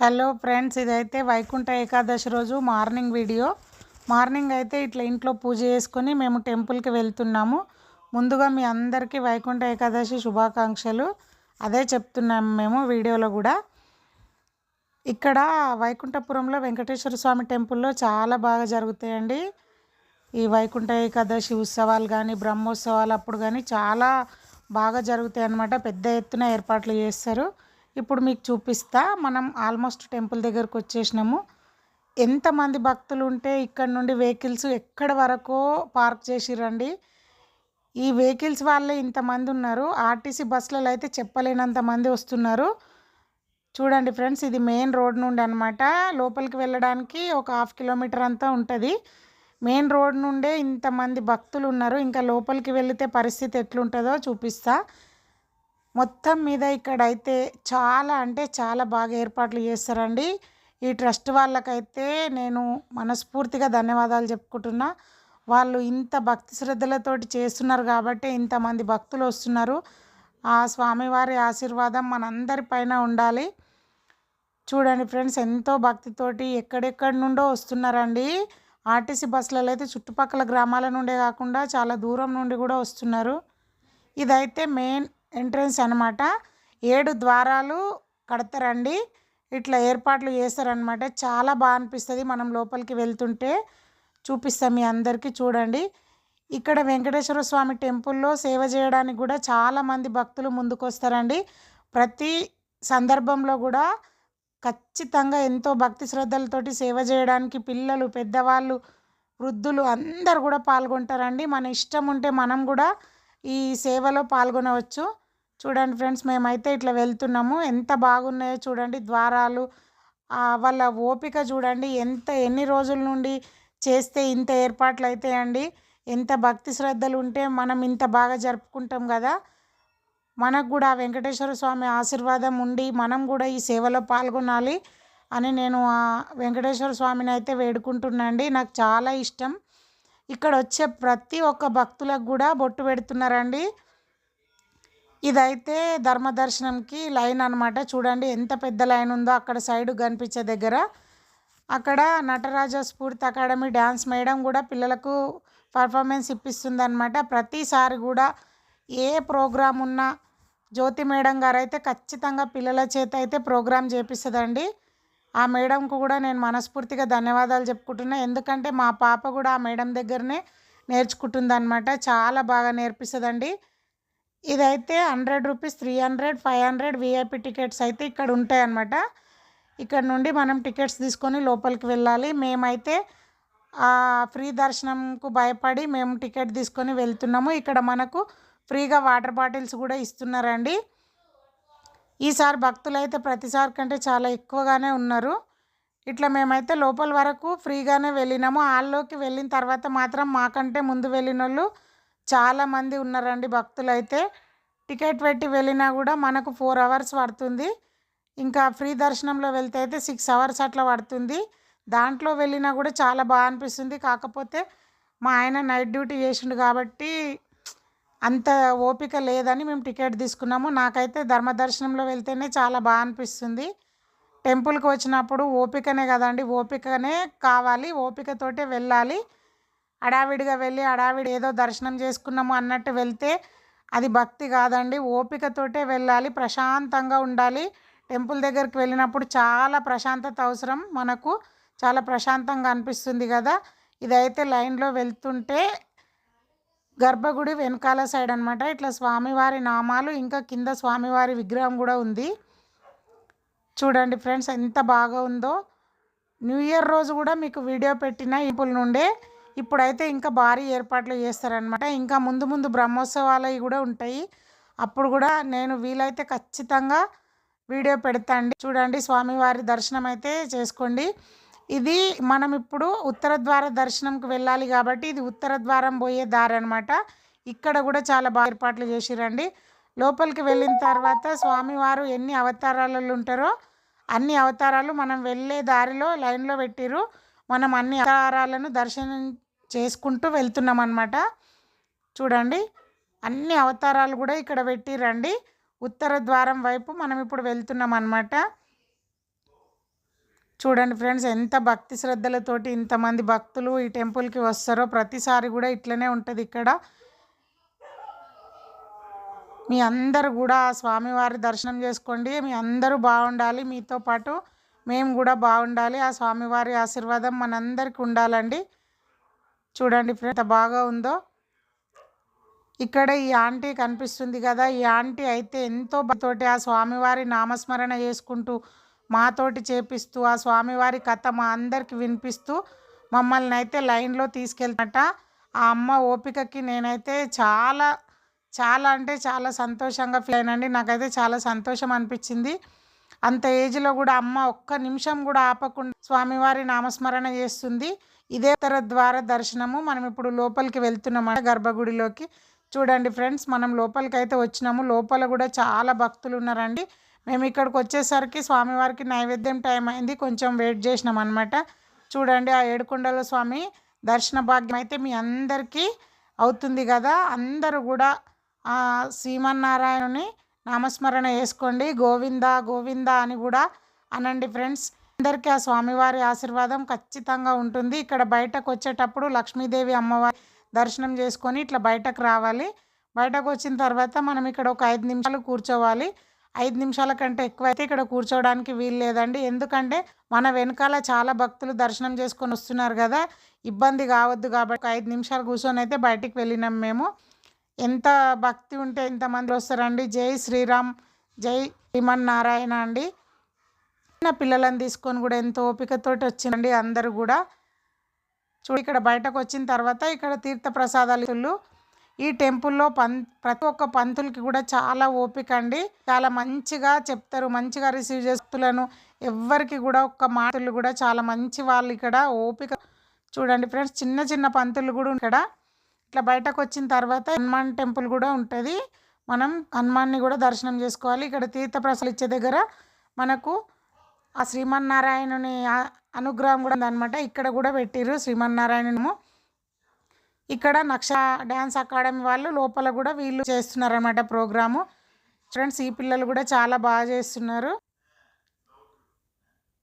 Hello friends ఇదైతే వైకుంఠ ఏకాదశి రోజు morning video. Morning అయితే ఇట్లా ఇంట్లో పూజ చేసుకొని మేము టెంపుల్కి వెళ్తున్నాము. ముందుగా మీ అందరికీ వైకుంఠ ఏకాదశి శుభాకాంక్షలు. అదే చెప్తున్నాము మేము వీడియోలో కూడా. ఇక్కడ వైకుంఠపురంలో వెంకటేశ్వర స్వామి టెంపుల్లో చాలా బాగా జరుగుతాయండి. ఈ వైకుంఠ ఏకాదశి ఉత్సవాలు కానీ బ్రహ్మోత్సవాలు అప్పుడు కానీ చాలా బాగా జరుగుతాయి అన్నమాట పెద్ద ఎత్తున ఏర్పాట్లు చేస్తారు. ఇప్పుడు మీకు చూపిస్తా. మనం ఆల్మోస్ట్ టెంపుల్ దగ్గరకు వచ్చేసినాము. ఎంతమంది భక్తులు ఉంటే ఇక్కడ నుండి వెహికల్స్ ఎక్కడ వరకో పార్క్ చేసిరండి. ఈ వెహికల్స్ వాళ్ళే ఇంతమంది ఉన్నారు. ఆర్టీసీ బస్సులలో అయితే చెప్పలేనంత మంది వస్తున్నారు. చూడండి ఫ్రెండ్స్ ఇది మెయిన్ రోడ్ నుండి అనమాట లోపలికి వెళ్ళడానికి ఒక హాఫ్ కిలోమీటర్ అంతా ఉంటుంది. మెయిన్ రోడ్ నుండే ఇంతమంది భక్తులు ఉన్నారు. ఇంకా లోపలికి వెళితే పరిస్థితి ఎట్లుంటుందో చూపిస్తా. మొత్తం మీద ఇక్కడైతే చాలా అంటే చాలా బాగా ఏర్పాట్లు చేస్తారండి. ఈ ట్రస్ట్ వాళ్ళకైతే నేను మనస్ఫూర్తిగా ధన్యవాదాలు చెప్పుకుంటున్నా. వాళ్ళు ఇంత భక్తి శ్రద్ధలతోటి చేస్తున్నారు కాబట్టి ఇంతమంది భక్తులు వస్తున్నారు. ఆ స్వామివారి ఆశీర్వాదం మనందరిపైన ఉండాలి. చూడండి ఫ్రెండ్స్ ఎంతో భక్తితోటి ఎక్కడెక్కడి నుండో వస్తున్నారండి. ఆర్టీసీ బస్సులలో అయితే చుట్టుపక్కల గ్రామాల నుండే కాకుండా చాలా దూరం నుండి కూడా వస్తున్నారు. ఇదైతే మెయిన్ ఎంట్రన్స్ అనమాట ఏడు ద్వారాలు కడతారండి. ఇట్లా ఏర్పాట్లు చేస్తారనమాట చాలా బాగా అనిపిస్తుంది మనం లోపలికి వెళ్తుంటే. చూపిస్తాం మీ అందరికీ చూడండి. ఇక్కడ వెంకటేశ్వర స్వామి టెంపుల్లో సేవ చేయడానికి కూడా చాలామంది భక్తులు ముందుకు వస్తారండి ప్రతి సందర్భంలో కూడా ఖచ్చితంగా ఎంతో భక్తి శ్రద్ధలతోటి సేవ చేయడానికి పిల్లలు పెద్దవాళ్ళు వృద్ధులు అందరు కూడా పాల్గొంటారండి. మన ఇష్టం ఉంటే మనం కూడా ఈ సేవలో పాల్గొనవచ్చు. చూడండి ఫ్రెండ్స్ మేమైతే ఇట్లా వెళ్తున్నాము. ఎంత బాగున్నాయో చూడండి ద్వారాలు. వాళ్ళ ఓపిక చూడండి. ఎంత ఎన్ని రోజుల నుండి చేస్తే ఇంత ఏర్పాట్లు అవుతాయండి ఎంత భక్తి శ్రద్ధలు ఉంటే మనం ఇంత బాగా జరుపుకుంటాం కదా. మనకు కూడా వెంకటేశ్వర స్వామి ఆశీర్వాదం ఉండి మనం కూడా ఈ సేవలో పాల్గొనాలి అని నేను ఆ వెంకటేశ్వర స్వామిని అయితే వేడుకుంటున్నాండి నాకు చాలా ఇష్టం. ఇక్కడ వచ్చే ప్రతి ఒక్క భక్తులకు కూడా బొట్టు పెడుతున్నారండి. ఇదైతే ధర్మదర్శనంకి లైన్ అనమాట చూడండి ఎంత పెద్ద లైన్ ఉందో అక్కడ సైడ్ కనిపించే దగ్గర. అక్కడ నటరాజ స్ఫూర్తి అకాడమీ డ్యాన్స్ మేడం కూడా పిల్లలకు పర్ఫార్మెన్స్ ఇప్పిస్తుంది అనమాట ప్రతిసారి కూడా ఏ ప్రోగ్రాం ఉన్నా జ్యోతి మేడం గారు అయితే ఖచ్చితంగా పిల్లల చేత అయితే ప్రోగ్రాం చేపిస్తుందండి. ఆ మేడంకు కూడా నేను మనస్ఫూర్తిగా ధన్యవాదాలు చెప్పుకుంటున్నా. ఎందుకంటే మా పాప కూడా ఆ మేడం దగ్గరనే నేర్చుకుంటుంది అనమాట చాలా బాగా నేర్పిస్తుందండి. ఇదైతే hundred rupees three hundred five hundred VIP tickets అయితే ఇక్కడ ఉంటాయన్నమాట. ఇక్కడ నుండి మనం టికెట్స్ తీసుకొని లోపలికి వెళ్ళాలి. మేమైతే ఫ్రీ దర్శనంకు భయపడి మేము టికెట్ తీసుకొని వెళ్తున్నాము. ఇక్కడ మనకు ఫ్రీగా వాటర్ బాటిల్స్ కూడా ఇస్తున్నారండి. ఈసారి భక్తులు అయితే ప్రతిసారి కంటే చాలా ఎక్కువగానే ఉన్నారు. ఇట్లా మేమైతే లోపల వరకు ఫ్రీగానే వెళ్ళినాము. హాల్లోకి వెళ్ళిన తర్వాత మాత్రం మాకంటే ముందు వెళ్ళిన వాళ్ళు చాలామంది ఉన్నారండి భక్తులు అయితే టికెట్ పెట్టి వెళ్ళినా కూడా మనకు ఫోర్ అవర్స్ పడుతుంది. ఇంకా ఫ్రీ దర్శనంలో వెళ్తే అయితే సిక్స్ అవర్స్ అట్లా పడుతుంది. దాంట్లో వెళ్ళినా కూడా చాలా బాగా అనిపిస్తుంది. కాకపోతే మా ఆయన నైట్ డ్యూటీ చేసిండు కాబట్టి అంత ఓపిక లేదని మేము టికెట్ తీసుకున్నాము. నాకైతే ధర్మదర్శనంలో వెళ్తేనే చాలా బాగా అనిపిస్తుంది. టెంపుల్కి వచ్చినప్పుడు ఓపికనే కదండి. ఓపికనే కావాలి. ఓపికతోటే వెళ్ళాలి. అడావిడిగా వెళ్ళి అడావిడి ఏదో దర్శనం చేసుకున్నాము అన్నట్టు వెళ్తే అది భక్తి కాదండి. ఓపికతోటే వెళ్ళాలి. ప్రశాంతంగా ఉండాలి. టెంపుల్ దగ్గరికి వెళ్ళినప్పుడు చాలా ప్రశాంతత అవసరం మనకు. చాలా ప్రశాంతంగా అనిపిస్తుంది కదా. ఇదైతే లైన్లో వెళ్తుంటే గర్భగుడి వెనకాల సైడ్ అనమాట ఇట్లా స్వామివారి నామాలు ఇంకా కింద స్వామివారి విగ్రహం కూడా ఉంది. చూడండి ఫ్రెండ్స్ ఎంత బాగా ఉందో. న్యూ ఇయర్ రోజు కూడా మీకు వీడియో పెట్టిన ఇంపుల నుండే. ఇప్పుడైతే ఇంకా భారీ ఏర్పాట్లు చేస్తారనమాట ఇంకా ముందు ముందు బ్రహ్మోత్సవాలు కూడా ఉంటాయి. అప్పుడు కూడా నేను వీలైతే ఖచ్చితంగా వీడియో పెడతాండి. చూడండి స్వామివారి దర్శనం అయితే చేసుకోండి. ఇది మనం ఇప్పుడు ఉత్తర ద్వార దర్శనంకి వెళ్ళాలి కాబట్టి ఇది ఉత్తర ద్వారం పోయే దారి అనమాట ఇక్కడ కూడా చాలా బాగా ఏర్పాట్లు చేసిరండి. లోపలికి వెళ్ళిన తర్వాత స్వామివారు ఎన్ని అవతారాలలో ఉంటారో అన్ని అవతారాలు మనం వెళ్ళే దారిలో లైన్లో పెట్టిరు మనం అన్ని అవతారాలను దర్శనం చేసుకుంటూ వెళ్తున్నాం అనమాట చూడండి అన్ని అవతారాలు కూడా ఇక్కడ పెట్టిరండి. ఉత్తర ద్వారం వైపు మనం ఇప్పుడు వెళ్తున్నాం అనమాట చూడండి ఫ్రెండ్స్ ఎంత భక్తి శ్రద్ధలతోటి ఇంతమంది భక్తులు ఈ టెంపుల్కి వస్తారో ప్రతిసారి కూడా ఇట్లనే ఉంటుంది ఇక్కడ. మీ అందరు కూడా ఆ స్వామివారి దర్శనం చేసుకోండి మీ అందరూ బాగుండాలి మీతో పాటు మేము కూడా బాగుండాలి ఆ స్వామివారి ఆశీర్వాదం మనందరికీ ఉండాలండి. చూడండి ఫ్రెండ్ ఎంత బాగా ఉందో. ఇక్కడ ఈ ఆంటీ కనిపిస్తుంది కదా ఈ ఆంటీ అయితే ఎంతో తోటి ఆ స్వామివారి నామస్మరణ చేసుకుంటూ మాతోటి చేపిస్తూ ఆ స్వామివారి కథ మా అందరికి వినిపిస్తూ మమ్మల్ని అయితే లైన్లో తీసుకెళ్తాట ఆ అమ్మ ఓపికకి నేనైతే చాలా చాలా అంటే చాలా సంతోషంగా ఫీల్ అయినండి. నాకైతే చాలా సంతోషం అనిపించింది. అంత ఏజ్లో కూడా అమ్మ ఒక్క నిమిషం కూడా ఆపకుండా స్వామివారి నామస్మరణ చేస్తుంది. ఇదే తర ద్వారా దర్శనము. మనం ఇప్పుడు లోపలికి వెళ్తున్నాం గర్భగుడిలోకి. చూడండి ఫ్రెండ్స్ మనం లోపలికి అయితే వచ్చినాము. లోపల కూడా చాలా భక్తులు ఉన్నారండి. మేము ఇక్కడికి వచ్చేసరికి స్వామివారికి నైవేద్యం టైం అయింది. కొంచెం వెయిట్ చేసినాం అనమాట చూడండి ఆ ఏడుకొండల స్వామి దర్శన భాగ్యం అయితే మీ అందరికీ అవుతుంది కదా. అందరూ కూడా ఆ శ్రీమన్నారాయణుని నామస్మరణ చేసుకోండి. గోవింద గోవింద అని కూడా అనండి ఫ్రెండ్స్. అందరికీ ఆ స్వామివారి ఆశీర్వాదం ఖచ్చితంగా ఉంటుంది. ఇక్కడ బయటకు వచ్చేటప్పుడు లక్ష్మీదేవి అమ్మవారి దర్శనం చేసుకొని ఇట్లా బయటకు రావాలి. బయటకు వచ్చిన తర్వాత మనం ఇక్కడ ఒక ఐదు నిమిషాలు కూర్చోవాలి. ఐదు నిమిషాల కంటే ఎక్కువైతే ఇక్కడ కూర్చోవడానికి వీలు లేదండి. ఎందుకంటే మన వెనకాల చాలా భక్తులు దర్శనం చేసుకొని వస్తున్నారు కదా. ఇబ్బంది కావద్దు కాబట్టి ఐదు నిమిషాలు కూర్చొని అయితే బయటికి వెళ్ళినాం మేము. ఎంత భక్తి ఉంటే ఎంతమంది వస్తారండి. జై శ్రీరామ్ జై శ్రీమన్నారాయణ అండి. చిన్న పిల్లలను తీసుకొని కూడా ఎంతో ఓపికతోటి వచ్చిందండి అందరూ కూడా. చూడు ఇక్కడ బయటకు వచ్చిన తర్వాత ఇక్కడ తీర్థ ప్రసాదాలు ఈ టెంపుల్లో పం ప్రతి ఒక్క పంతులకి కూడా చాలా ఓపిక అండి. చాలా మంచిగా చెప్తారు మంచిగా రిసీవ్ చేస్తులను. ఎవ్వరికి కూడా ఒక్క మాటలు కూడా చాలా మంచి వాళ్ళు ఇక్కడ ఓపిక. చూడండి ఫ్రెండ్స్ చిన్న చిన్న పంతులు కూడా ఇక్కడ. ఇట్లా బయటకు వచ్చిన తర్వాత హనుమాన్ టెంపుల్ కూడా ఉంటుంది. మనం హనుమాన్ని కూడా దర్శనం చేసుకోవాలి. ఇక్కడ తీర్థప్రసాలు ఇచ్చే దగ్గర మనకు ఆ శ్రీమన్నారాయణుని అనుగ్రహం కూడా ఉందన్నమాట. ఇక్కడ కూడా పెట్టిర్రు శ్రీమన్నారాయణము ఇక్కడ నక్ష డ్యాన్స్ అకాడమీ వాళ్ళు లోపల కూడా వీళ్ళు చేస్తున్నారన్నమాట ప్రోగ్రాము. ఫ్రెండ్స్ ఈ పిల్లలు కూడా చాలా బాగా చేస్తున్నారు.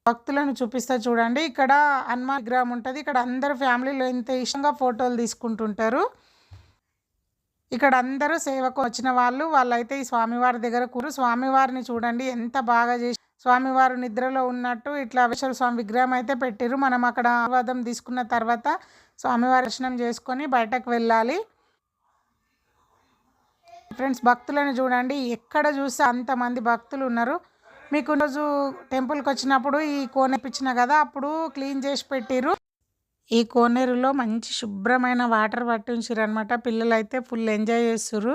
భక్తులను చూపిస్తా చూడండి. ఇక్కడ హనుమాన్ విగ్రహం ఉంటుంది. ఇక్కడ అందరు ఫ్యామిలీలో ఎంత ఇష్టంగా ఫోటోలు తీసుకుంటుంటారు. ఇక్కడ అందరూ సేవకు వచ్చిన వాళ్ళు. వాళ్ళైతే ఈ స్వామివారి దగ్గర కూరు స్వామివారిని చూడండి. ఎంత బాగా చేసి స్వామివారు నిద్రలో ఉన్నట్టు ఇట్లా విశ్వ స్వామి విగ్రహం అయితే పెట్టిరు మనం అక్కడ ఆవాదం తీసుకున్న తర్వాత స్వామివారి దర్శనం చేసుకొని బయటకు వెళ్ళాలి. ఫ్రెండ్స్ భక్తులను చూడండి. ఎక్కడ చూస్తే అంతమంది భక్తులు ఉన్నారు. మీకు రోజు టెంపుల్కి వచ్చినప్పుడు ఈ కోనేపించిన కదా అప్పుడు క్లీన్ చేసి పెట్టిరు ఈ కోనేరులో మంచి శుభ్రమైన వాటర్ పట్టించారు అనమాట పిల్లలు అయితే ఫుల్ ఎంజాయ్ చేస్తారు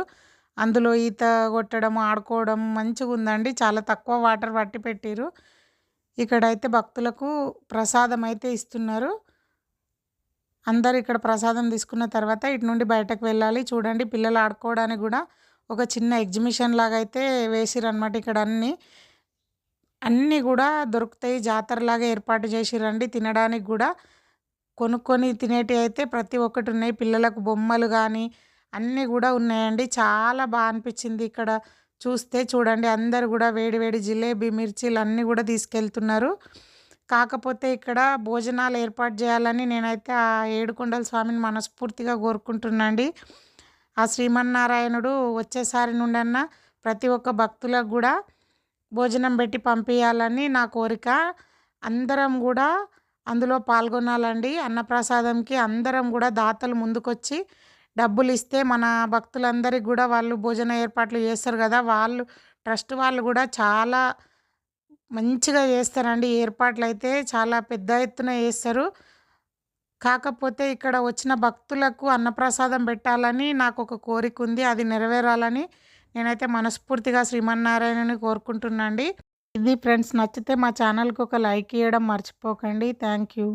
అందులో ఈత కొట్టడం ఆడుకోవడం మంచిగా ఉందండి చాలా తక్కువ వాటర్ పట్టి పెట్టారు ఇక్కడైతే భక్తులకు ప్రసాదం అయితే ఇస్తున్నారు. అందరు ఇక్కడ ప్రసాదం తీసుకున్న తర్వాత ఇటు నుండి బయటకు వెళ్ళాలి. చూడండి పిల్లలు ఆడుకోవడానికి కూడా ఒక చిన్న ఎగ్జిబిషన్ లాగా అయితే వేసిరనమాట ఇక్కడ అన్నీ. అన్నీ కూడా దొరుకుతాయి. జాతరలాగా ఏర్పాటు చేసిరండి. తినడానికి కూడా కొనుక్కొని తినేటి అయితే ప్రతి ఒక్కటి ఉన్నాయి. పిల్లలకు బొమ్మలు కానీ అన్నీ కూడా ఉన్నాయండి. చాలా బాగా అనిపించింది ఇక్కడ చూస్తే. చూడండి అందరు కూడా వేడివేడి జిలేబీ మిర్చీలు అన్నీ కూడా తీసుకెళ్తున్నారు. కాకపోతే ఇక్కడ భోజనాలు ఏర్పాటు చేయాలని నేనైతే ఆ ఏడుకొండల స్వామిని మనస్ఫూర్తిగా కోరుకుంటున్నాండి. ఆ శ్రీమన్నారాయణుడు వచ్చేసారి నుండన్న ప్రతి ఒక్క భక్తులకు కూడా భోజనం పెట్టి పంపించాలని నా కోరిక. అందరం కూడా అందులో పాల్గొనాలండి. అన్నప్రసాదంకి అందరం కూడా దాతలు ముందుకొచ్చి డబ్బులు ఇస్తే మన భక్తులందరికీ కూడా వాళ్ళు భోజన ఏర్పాట్లు చేస్తారు కదా. వాళ్ళు ట్రస్ట్ వాళ్ళు కూడా చాలా మంచిగా చేస్తారండి. ఏర్పాట్లు అయితే చాలా పెద్ద ఎత్తున చేస్తారు. కాకపోతే ఇక్కడ వచ్చిన భక్తులకు అన్నప్రసాదం పెట్టాలని నాకు ఒక కోరిక ఉంది. అది నెరవేరాలని నేనైతే మనస్ఫూర్తిగా శ్రీమన్నారాయణని కోరుకుంటున్నాండి. ఇది ఫ్రెండ్స్ నచ్చితే మా ఛానల్కి ఒక లైక్ ఇవ్వడం మర్చిపోకండి. Thank you.